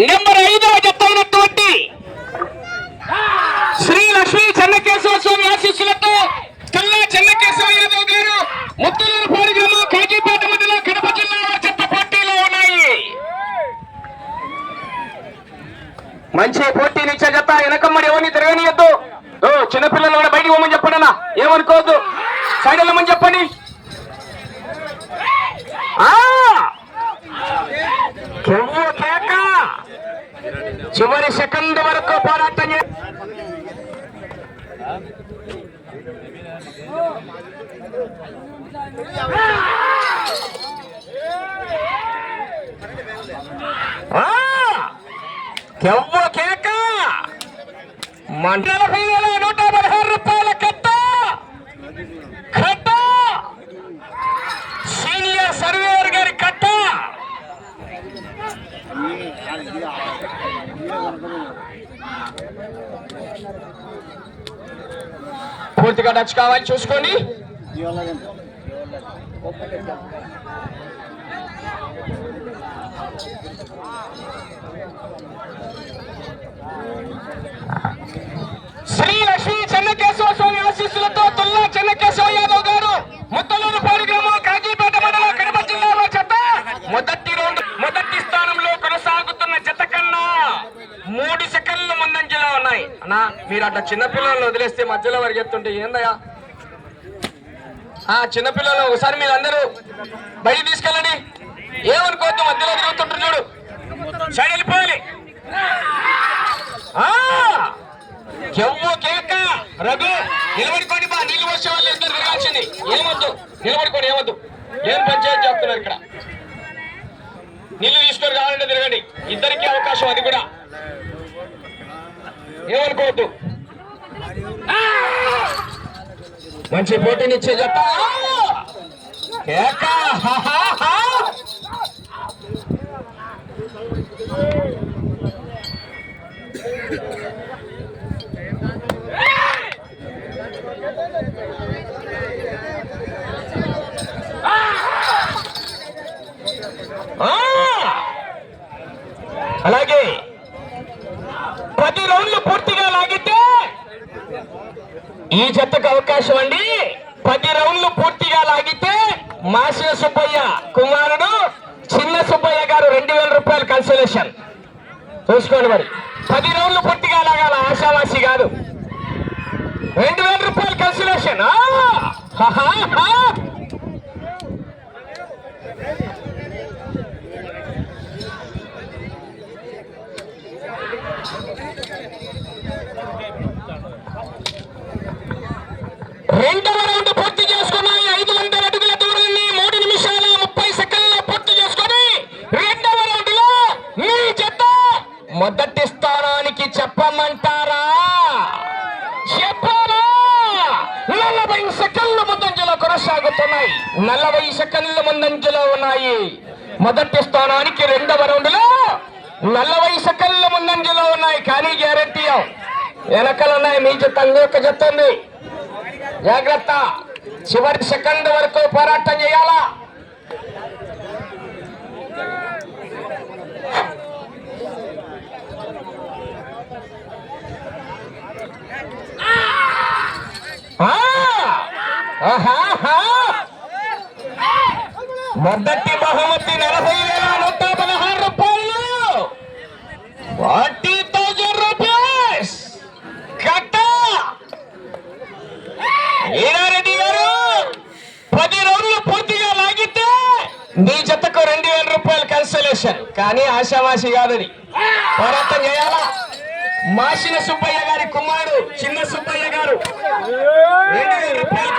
Number ఐదవ జత శ్రీ లక్ష్మీ చెన్నకేశ్వర స్వామి ఆశీస్సులతో కల్లా చెన్నకేశ్వర యాదవ్ గారు ముత్తులూరు పారిగ్రామం కాజీపేట మండలం కడప జిల్లా చెత్త పోటీలో ఉన్నాయి. మంచి పోటీనిచ్చే జత వెనకమ్మడి ఎవరిని తిరగనియద్దు. ఓ చిన్నపిల్లలు కూడా బయటికి పోమని చెప్పండి అన్న ఏమనుకోవద్దు. సైడ్ వెళ్ళమని చెప్పండి. ఆ! కేక? చివరి సెకండ్ వరకు పోరాటం చే- కేక! మండల వేల నూట పదహారు రూపాయల కట్ట కట్ట సీనియర్ సర్వేయర్ గారి కట్ట పూర్తిగా టచ్ కావాలి చూసుకోండి శ్రీ లక్ష్మీ చెన్నకేశవ స్వామి ఆశీస్సులతో తుల్లా చెన్నకేశవ యాదవ్ గారు ముత్తలూరు పారిగ్రామం కాజీపేట మండలం కడప జిల్లాలో చెత్త మొదటి రౌండ్ మొదటి స్థానంలో కొనసాగుతున్న జత కన్నా మూడు సెకండ్ల ముందంజలో ఉన్నాయి అన్నా మీరు అట్లా చిన్నపిల్లలను వదిలేస్తే మధ్యలో వరకు ఎత్తుంటే ఏందయ్యా? ఆ చిన్నపిల్లలు ఒకసారి మీరు అందరూ బయట తీసుకెళ్ళండి. ఏమనుకోవద్దు మధ్యలో తిరుగుతుంటారు చూడు. సైడ్ వెళ్ళిపోవాలి. ఎవ్వు కేక రఘు నిలబడుకోండి బా. నీళ్ళు వచ్చే వాళ్ళు ఇద్దరు తిరగాల్సింది. ఏమొద్దు నిలబడుకోండి ఏమొద్దు. ఏం పంచాయతీ చేస్తున్నారు ఇక్కడ? నీళ్ళు తీసుకొని కావాలంటే తిరగండి. ఇద్దరికి అవకాశం అది కూడా. ఏమనుకోవద్దు. మంచి పోటీనిచ్చే జత అలాగే ప్రతి రౌండ్లు పూర్తిగా లాగితే ఈ జతకు అవకాశం అండి. పది రౌండ్లు పూర్తిగా లాగితే మాసిన సుబ్బయ్య కుమారుడు చిన్న సుబ్బయ్య గారు రెండు వేల రూపాయలు కన్సలేషన్ చూసుకోండి మరి. పది రౌండ్లు పూర్తిగా లాగాల ఆశావాసి కాదు రెండు వేల రూపాయలు కన్సలేషన్ రెండవ రౌండ్ పూర్తి చేసుకున్నాయి ఐదు వందల అడుగుల దూరాన్ని మూడు నిమిషాల ముప్పై సెకండ్ల పూర్తి చేసుకొని రెండవ రౌండ్లో మీ జత మొదటి స్థానానికి చెప్పమంటారా? చెప్పారా నలభై సెకండ్ల ముందంజలో కొనసాగుతున్నాయి. నలభై సెకండ్ల ముందంజలో ఉన్నాయి. మొదటి స్థానానికి రెండవ రౌండ్లో నలభై సెకండ్ల ముందంజలో ఉన్నాయి. కానీ గ్యారంటీ వెనకలున్నాయి మీ జత ఒక చెప్తుంది జాగ్రత్త. చివరి సెకండ్ వరకు పోరాటం చేయాలా ఆ! ఆహాహా! మొదటి బహుమతి నలభై వేల నూట పదహారు రూపాయలు. Forty thousand rupees. కట్ట! వీరారెడ్డి గారు పది రోజులు పూర్తిగా లాగితే మీ జతకు రెండు వేల రూపాయలు కన్సలేషన్ కానీ ఆశావాసి కాదని పోరాటం చేయాలా? మాసిన సుబ్బయ్య గారి కుమారుడు చిన్న సుబ్బయ్య గారు.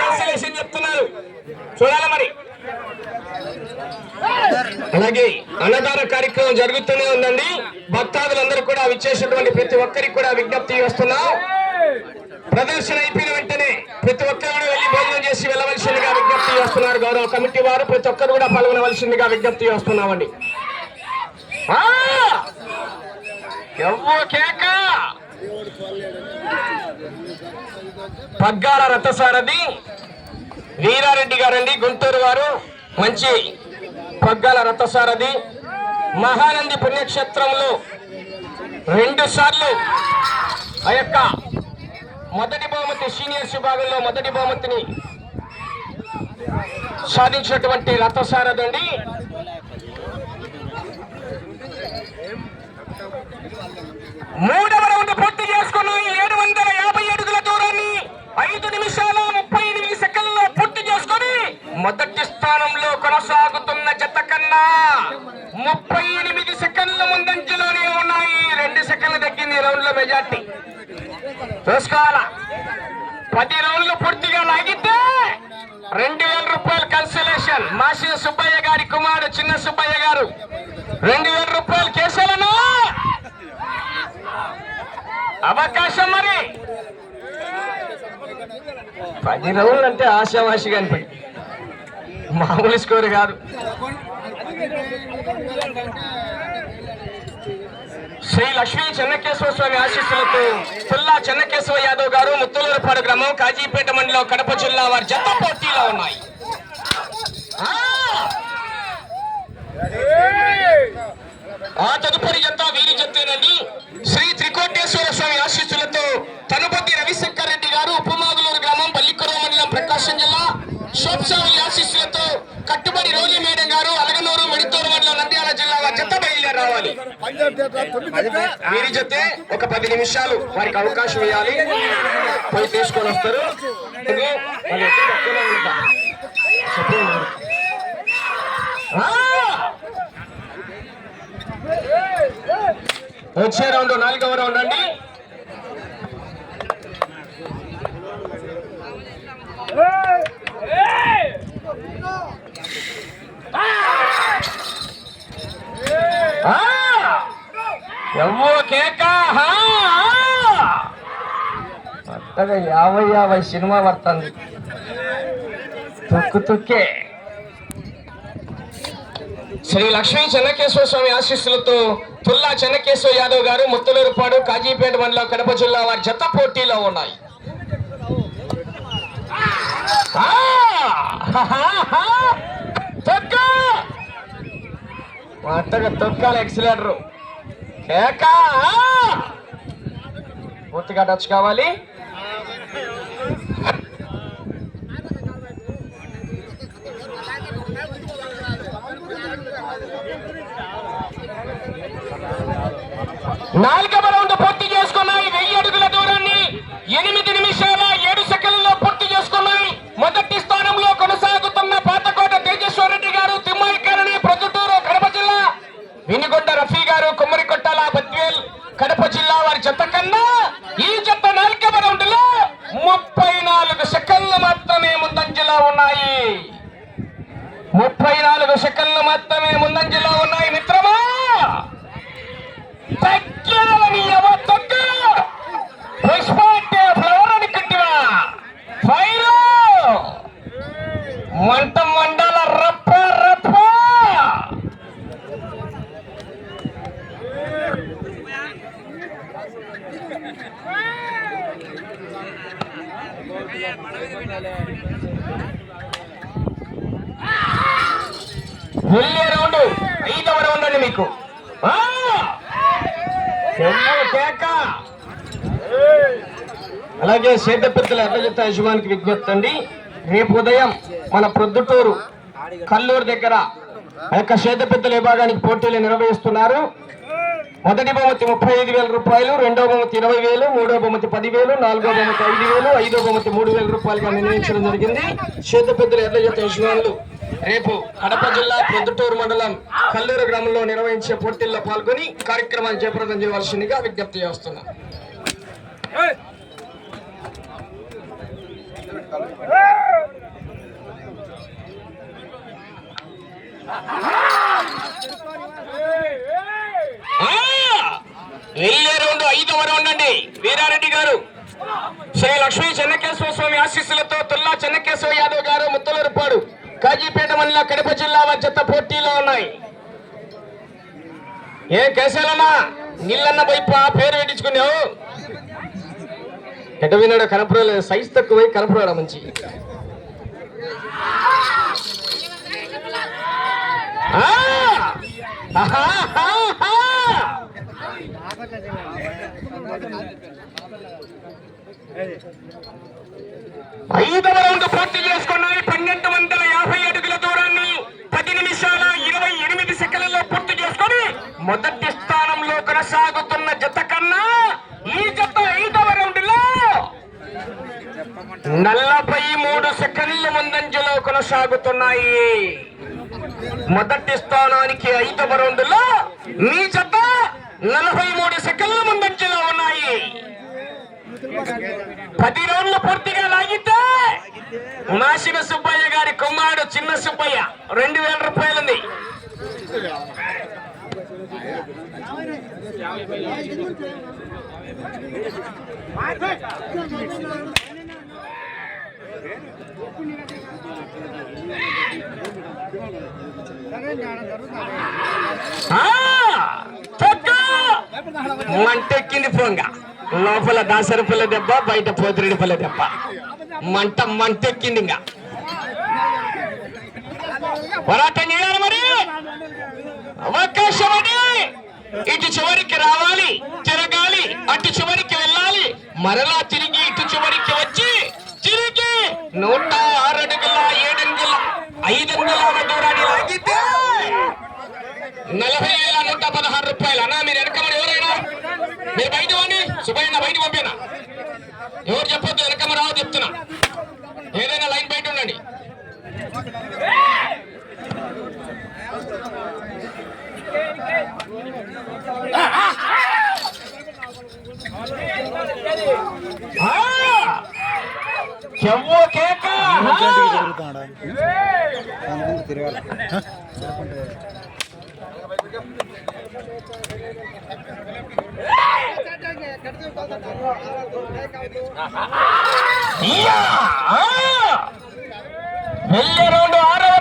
కన్సలేషన్ చెప్తున్నారు. చూడాలి మరి? అలాగే అన్నదాన కార్యక్రమం జరుగుతూనే ఉందండి. భక్తాదులందరూ కూడా విచ్చేసినటువంటి ప్రతి ఒక్కరికి కూడా విజ్ఞప్తి చేస్తున్నాం. ప్రదర్శన అయిపోయిన వెంటనే ప్రతి ఒక్కరు కూడా వెళ్ళి భోజనం చేసి వెళ్ళవలసిందిగా విజ్ఞప్తి చేస్తున్నారు. గౌరవ కమిటీ వారు ప్రతి ఒక్కరు కూడా పాల్గొనవలసిందిగా విజ్ఞప్తి చేస్తున్నామండి. ఆ! కేకా? పగ్గాల రథసారథి వీరారెడ్డి గారండి గుంటూరు వారు. మంచి పగ్గాల రథసారథి. మహానంది పుణ్యక్షేత్రంలో రెండు సార్లు ఆ యొక్క మొదటి బహుమతి సీనియర్స్ విభాగంలో మొదటి బహుమతిని సాధించినటువంటి రథసారథి అండి మూడవ రౌండ్ పూర్తి చేసుకుని ఏడు వందల యాభై అడుగుల దూరాన్ని ఐదు నిమిషాల ముప్పై ఎనిమిది సెకండ్లలో పూర్తి చేసుకొని మొదటి స్థానంలో కొనసాగుతున్న జత కన్నా ముప్పై ఎనిమిది సెకండ్ల ముందంజలోనే ఉన్నాయి రెండు సెకండ్లు తగ్గింది రౌండ్లో మెజార్టీ చూసుకోవాలా పది రౌండ్లు పూర్తిగా లాగితే రెండు వేల రూపాయలు కన్సలేషన్ మాసి సుబ్బయ్య గారి కుమారుడు చిన్న సుబ్బయ్య గారు రెండు వేల రూపాయలు కేసులను అవకాశం మరి పది రౌండ్లు అంటే ఆశావాసిగా అనిపడి మామూలు స్కోర్ కాదు. శ్రీ లక్ష్మీ చెన్నకేశ్వర స్వామి ఆశీస్సులతో పుల్లా చెన్నకేశ్వర యాదవ్ గారు ముత్తులూరుపాడు గ్రామం కాజీపేట మండలం కడప జిల్లా వారి జత పోటీలో ఉన్నాయి. ఆ! తదుపరి జత వీరి జతేనండి. శ్రీ త్రికోటేశ్వర స్వామి ఆశీస్సులతో తనుపతి రవిశంకర్ రెడ్డి గారు ఉపమాదులు ప్రకాశం జిల్లా శోభసావి ఆశీస్సులతో కట్టుబడి రోజు మేడం గారు అలగనూరు మెడితూరు మండలం నంద్యాల జిల్లాగా చెత్త బయలుదేరి రావాలి. వీరి జతే ఒక పది నిమిషాలు వారికి అవకాశం ఇవ్వాలి. పోయి తీసుకొని వస్తారు. వచ్చే రౌండ్ నాలుగవ రౌండ్ అండి ఎవో కేక? యాభై యాభై సినిమా పడుతుంది. తొక్కు తొక్కే. శ్రీ లక్ష్మీ చెన్నకేశ్వర స్వామి ఆశీస్సులతో తుల్లా చెన్నకేశ్వర యాదవ్ గారు ముత్తలూరుపాడు కాజీపేట మండలం కడప జిల్లా వారి జత పోటీలో ఉన్నాయి. తొక్క! మొత్తగా తొక్కాలి ఎక్సిలేటర్ కేక పూర్తిగా టచ్ కావాలి నాలుగవ రౌండ్ పూర్తి చేసుకున్నాయి వెయ్యి అడుగుల దూరాన్ని ఎనిమిది నిమిషాల ఏడు సెకండ్లలో పూర్తి చేసుకున్నాయి మొదటి స్థానంలో కొనసాగుతున్న పాతకోట తేజేశ్వర రెడ్డి గారు తిమ్మాయికరణి ప్రొద్దుటూరు కడప జిల్లా వినుగొండ రఫీ గారు కుమ్మరికొట్టాల బద్వేల్ కడప జిల్లా వారి జత కన్నా ఈ జత నాలుగవ రౌండ్లో ముప్పై నాలుగు సెకండ్లు మాత్రమే ముందంజలో ఉన్నాయి ముప్పై నాలుగు సెకండ్లు మాత్రమే ముందంజలో ఉన్నాయి మిత్రమా తగ్గినని ఎవ తగ్గు పుష్ప అంటే ఫ్లవర్ అనుకుంటువా ఫైర్ మంట మండల రప్ప రప్ప వెళ్ళే రౌండ్ ఐదవ రౌండ్ అండి మీకు ఆ! చెమ్మల కేక అలాగే సేదపెత్తల ఎర్రజత యజమానికి విజ్ఞప్తి అండి. రేపు ఉదయం మన ప్రొద్దుటూరు కల్లూరు దగ్గర ఆ యొక్క సేదపెత్తల విభాగానికి పోటీలు నిర్వహిస్తున్నారు. మొదటి బహుమతి ముప్పై ఐదు వేల రూపాయలు రెండో బహుమతి ఇరవై వేలు మూడో బహుమతి పదివేలు నాలుగో బహుమతి ఐదు వేలు ఐదో బహుమతి మూడు వేల రూపాయలుగా నిర్ణయించడం జరిగింది. చేతపెద్దల ఎర్రజత యజమానులు. రేపు కడప జిల్లా ప్రొద్దుటూరు మండలం కల్లూరు గ్రామంలో నిర్వహించే పోటీల్లో పాల్గొని కార్యక్రమాన్ని చేపట్టడం చేయవలసిందిగా విజ్ఞప్తి చేస్తున్నాం. వెళ్ళే రౌండ్ ఐదవ రౌండ్ అండి వీరారెడ్డి గారు. శ్రీ లక్ష్మీ చెన్నకేశ్వర స్వామి ఆశీస్సులతో తుల్లా చెన్నకేశ్వర యాదవ్ గారు ముత్తలూరుపాడు కాజీపేట మండల కడప జిల్లా వారి జత పోటీలో ఉన్నాయి. ఏ కేశాలన్నా నీళ్ళన్న వైపు ఆ పేరు పెట్టించుకున్నావు ఎట విన్నాడు కనపడలేదు సైజ్ తక్కువై కనపడాడు మంచి? ఐదవ రౌండ్ పూర్తి చేసుకున్నాయి పన్నెండు వందల యాభై అడుగుల దూరాన్ని పది నిమిషాల ఇరవై ఎనిమిది సెకండ్లలో పూర్తి చేసుకొని మొదటి స్థానంలో కొనసాగుతున్న జత కన్నా ఈ జత ఐదవ రౌండ్లో నలభై మూడు సెకండ్ల ముందంజలో కొనసాగుతున్నాయి. మొదటి స్థానానికి ఐదవ రౌండ్లో మీ జత నలభై మూడు సెకండ్ల ముందంజలో ఉన్నాయి. పది రౌండ్లు పూర్తిగా లాగితే నాశిన సుబ్బయ్య గారి కుమారుడు చిన్న సుబ్బయ్య రెండు వేల రూపాయలుంది. మంటెక్కింది పొంగ లోపల దాసరి పుల్ల దెబ్బ బయట పోతిరెడ్డి పుల్ల దెబ్బ. మంట మంటెక్కింది ఇంకా పోరాటం చేయాలి మరి. అవకాశం అది. ఇటు చివరికి రావాలి తిరగాలి అటు చివరికి వెళ్ళాలి. మరలా తిరిగి ఇటు చివరికి వచ్చి తిరిగి నూట ఆరడుగుల ఏడంగుల ఐదంగుల ఐదు దూరాన్ని లాగితే నలభై వేల నూట పదహారు రూపాయలు. అన్నా మీరు వెనకమని ఎవరైనా? మీరు బయట వాడిని సుబ్బయ్య బయట పంపేనా? ఎవరు చెప్పొద్దు వెనకమ్మ రావు చెప్తున్నా.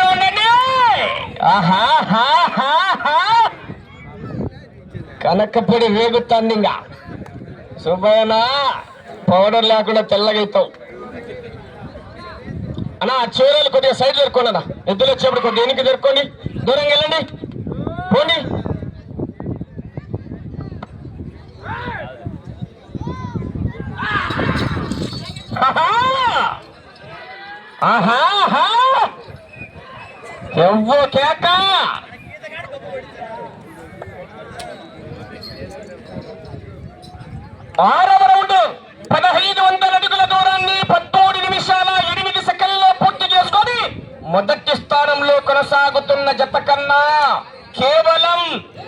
రౌండ్ అండి ఆహాహాహాహా! కనకపొడి వేగుతుంది ఇంకా సుబ్బయ్యన పౌడర్ లేకుండా తెల్లగైతావు అన్న ఆ చీరలు కొద్దిగా సైడ్ జరుపుకోండి అన్న. ఎద్దులు వచ్చేప్పుడు కొద్దిగా వెనక్కి జరుపుకోండి దూరంగా వెళ్ళండి. పోండి. ఎవ్వో కేక! ఆరవ రౌండ్ పదహైదు వందల అడుగుల దూరాన్ని పద్మూడు నిమిషాల ఎనిమిది మొదటి స్థానంలో కొనసాగుతున్న జత కన్నా కేవలం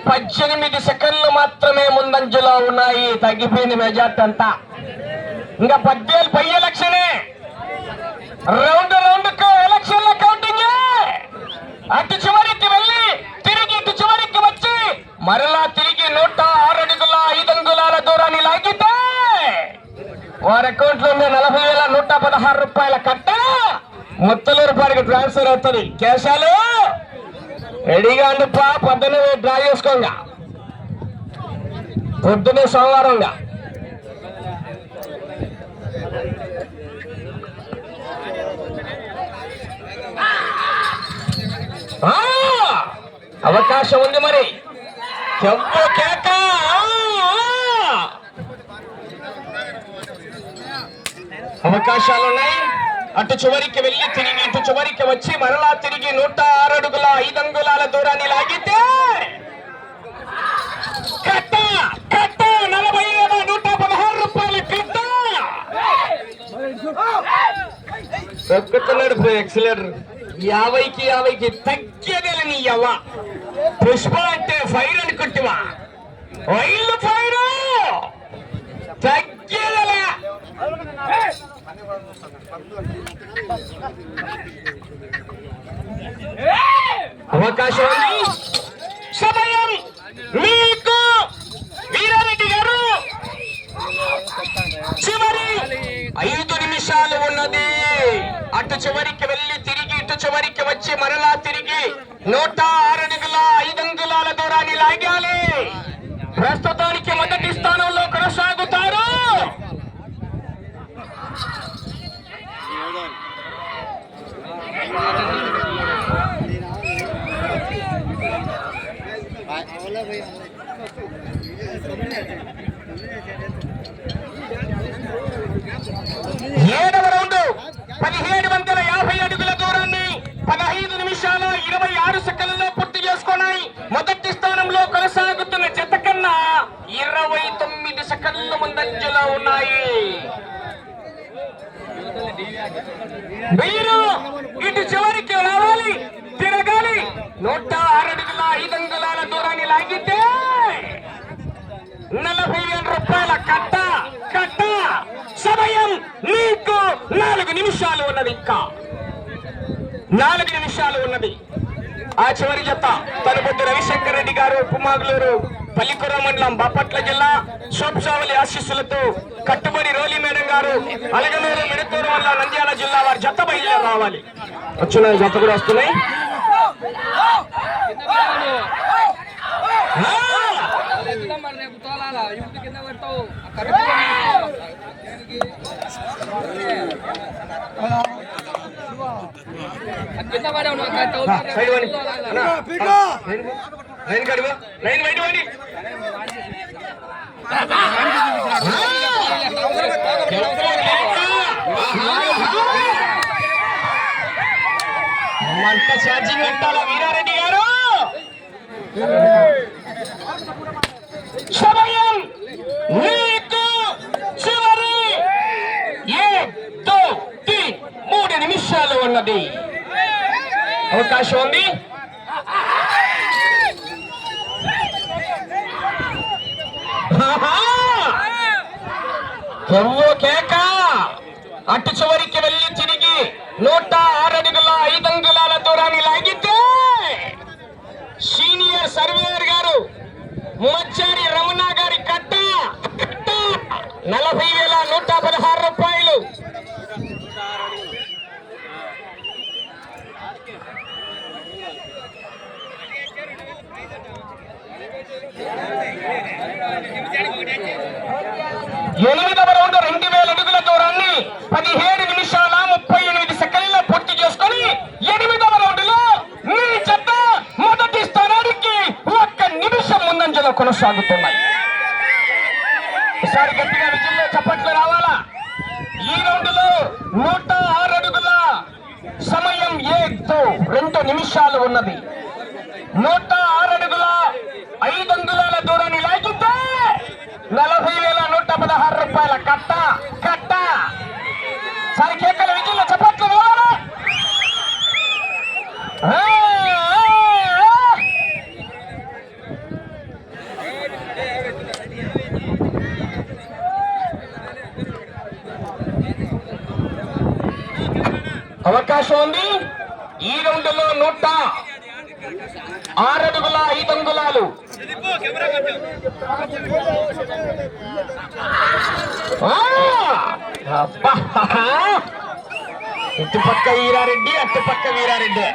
పద్దెనిమిది సెకండ్లు మాత్రమే ముందంజలో ఉన్నాయి. తగ్గిపోయింది మెజార్టీ అంతా. ఇంకా పద్యాలు పై ఎలక్షనే రౌండ్ రౌండ్ ఎలక్షన్ల కౌంటింగ్. అటు చివరికి వెళ్ళి తిరిగి ఇటు చివరికి వచ్చి మరలా తిరిగి నూట ఆరు అడుగుల ఐదు అంగుళాల దూరాన్ని లాగితే వారి అకౌంట్లో ఉన్న నలభై వేల నూట పదహారు రూపాయల కట్ట ముత్తలూరు పాడికి ట్రాన్స్ఫర్ అవుతుంది. కేశాలు! రెడీగా ఉండిపా పొద్దున్నే డ్రా చేసుకోంగా. పొద్దున్నే సోమవారంగా. అవకాశం ఉంది మరి. చెంపు కేక! అవకాశాలు ఉన్నాయి? అటు చివరికి వెళ్ళి తిరిగి ఇటు చివరికి వచ్చి మరలా తిరిగి నూట ఆరు అడుగుల ఐదు అంగుళాల దూరాన్ని లాగితే కట్ట కట్ట నలభై ఏడు నూట పదహారు రూపాయలు కట్ట. తొక్కుతున్నాడు ఎక్సలేటర్. యాభైకి యాభైకి తగ్గేదేలే నీ యవ్వ. పుష్ప అంటే ఫైర్ అనుకుంటువా వైల్డ్ ఫైర్. తగ్గేదేలే. అవకాశం. సమయం. మీకు వీరారెడ్డి గారు. చివరి ఐదు నిమిషాలు ఉన్నది. అటు చివరికి వెళ్ళి తిరిగి ఇటు చివరికి వచ్చి మరలా తిరిగి నూట ఆరు అడుగుల ఐదు అంగుళాల దూరాన్ని లాగాలి. ప్రస్తుతానికి మొదటి స్థానంలో కొనసాగుతారు ఏడవ రౌండ్ పదిహేడు వందల యాభై అడుగుల దూరాన్ని పదహైదు నిమిషాల ఇరవై ఆరు సెకండ్లలో పూర్తి చేసుకున్నాయి మొదటి స్థానంలో కొనసాగుతున్న జత కన్నా ఇరవై తొమ్మిది సెకండ్ల ముందంజలో ఉన్నాయి మీరు ఇటు చివరికి రావాలి తిరగాలి నూట అరడుగుల ఐదు అంగుళాల దూరాన్ని లాగితే నలభై వేల రూపాయల కట్ట కట్ట. సమయం నీకు నాలుగు నిమిషాలు ఉన్నది ఇంకా. నాలుగు నిమిషాలు ఉన్నది. ఆ చివరి జత తనుపతి రవిశంకర్ రెడ్డి గారు పుమాగులూరు పల్లికుర మండలం బాపట్ల జిల్లా శోభసావలి ఆశీస్సులతో కట్టుబడి రోలి మేడం గారు అలగనూరు మిడతూరు వల్ల నంద్యాల జిల్లా వారి జత బయలుదేరి రావాలి. వచ్చిన జత కూడా వస్తున్నాయి. కింద పెడతావు పడే లైన్ కడుగు లైన్ బయట వాడి మంట ఛార్జింగ్ పెట్టాలా వీరారెడ్డి గారు? సమయం మీకు చివరి. ఏదో మూడు నిమిషాలు ఉన్నది. అవకాశం ఉంది? ఆహా! కొవ్వు కేక. అటు చివరికి వెళ్ళి తిరిగి నూట ఆరు అడుగుల ఐదు అంగుళాల దూరాన్ని లాగితే సీనియర్ సర్వేయర్ గారు మచ్చారి రమణ గారి కట్ట. కట్ట నలభై వేల నూట పదహారు రూపాయలు. ఎనిమిదవ రౌండ్ రెండు వేల అడుగుల దూరాన్ని పదిహేడు నిమిషాల ముప్పై ఎనిమిది సెకండ్ల పూర్తి చేసుకొని ఎనిమిదవ రౌండ్లో మీ చెత్త మొదటి స్థానానికి ఒక్క నిమిషం ముందంజలో కొనసాగుతున్నాయి ఈసారి గట్టిగా విజయంలో చప్పట్లు రావాలా ఈ రౌండ్లో నూట ఆరు అడుగుల సమయం ఏదో రెండు నిమిషాలు ఉన్నది నూట ఆరు అడుగుల ఐదు అంగుళాల దూరాన్ని లాగితే నలభై వేల నూట పదహారు రూపాయల కట్ట కట్ట సరి కేకల విజయంలో చప్పట్లు రావాలా ఆ, ఆ, ఆ. అవకాశం ఉంది. ఈ రౌండ్లో నూట ఆరడుగుల ఐదు అంగుళాలు అబ్బా! ఇటుపక్క వీరారెడ్డి అటుపక్క వీరారెడ్డి.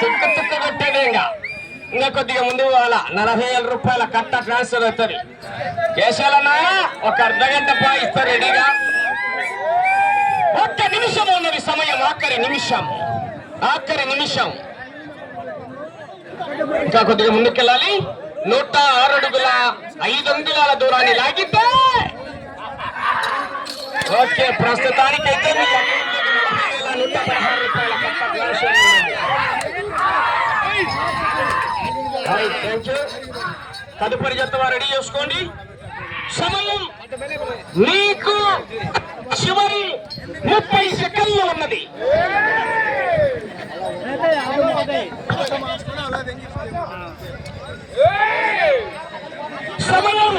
చుక్క చుక్క కొట్టేదే ఇంకా. ఇంకా కొద్దిగా ముందు పోవాలా? నలభై వేల రూపాయల కట్ట ట్రాన్స్ఫర్ అవుతుంది. కేశాలన్నా ఒక అర్ధ గంట ఇస్తారు రెడీగా ఒక్క నిమిషం ఉన్నది సమయం ఆఖరి నిమిషం. ఆఖరి నిమిషం. ఇంకా కొద్దిగా ముందుకెళ్ళాలి. నూట ఆరు అడుగుల ఐదు అంగుళాల దూరాన్ని లాగితే ఓకే ప్రస్తుతానికైతే మీ నూట పదహారు రూపాయల యూ. తదుపరి జత వారు రెడీ చేసుకోండి. సమయం నీకు చివరి ముప్పై సెకండ్లు ఉన్నది. సమయం